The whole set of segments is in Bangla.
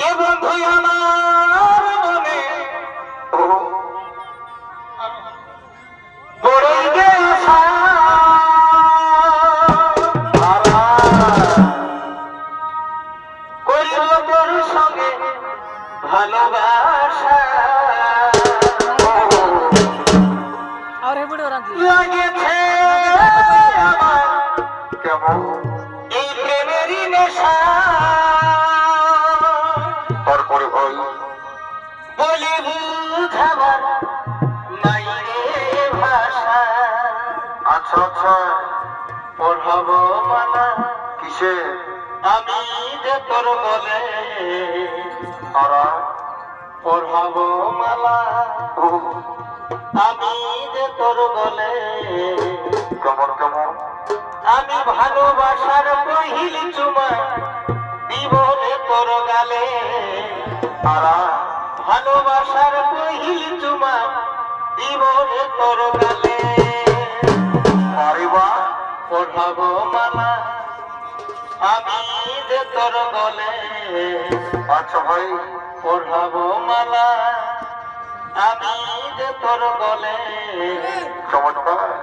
এ বন্ধু আমার মনে। পড়ে গেছে করিল তোর সঙ্গে ভালোবাসা। লাগেছে আমার। কেমন এই প্রেমেরই নেশা। কিসে আমি যে তোর বলে তারা মালা। আমি যে তোর বলে কেমন কেমন? আমি ভালোবাসার কহিল চুমা রে তোর গালে। তারা ভালোবাসার কহিল চুমা রে তোর গালে। পড়াবো মালা। আমি যে তোর বলে পাঁচ ভাই পড়াবো মালা আমি যে তোর বলে চমৎকার।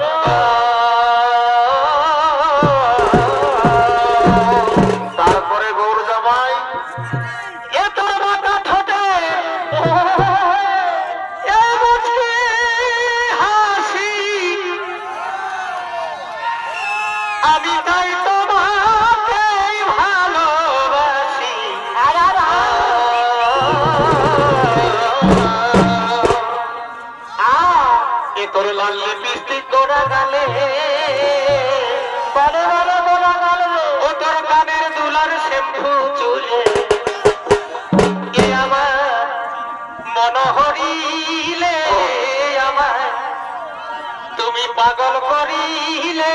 Bravo! এ তোর লাল লিপস্টিক তোরা গালে। বারে বলা ও তোর কানের দুলার শ্যাম্পু চুলে। এ আমার মনোহরিলে। আমার তুমি পাগল করিলে।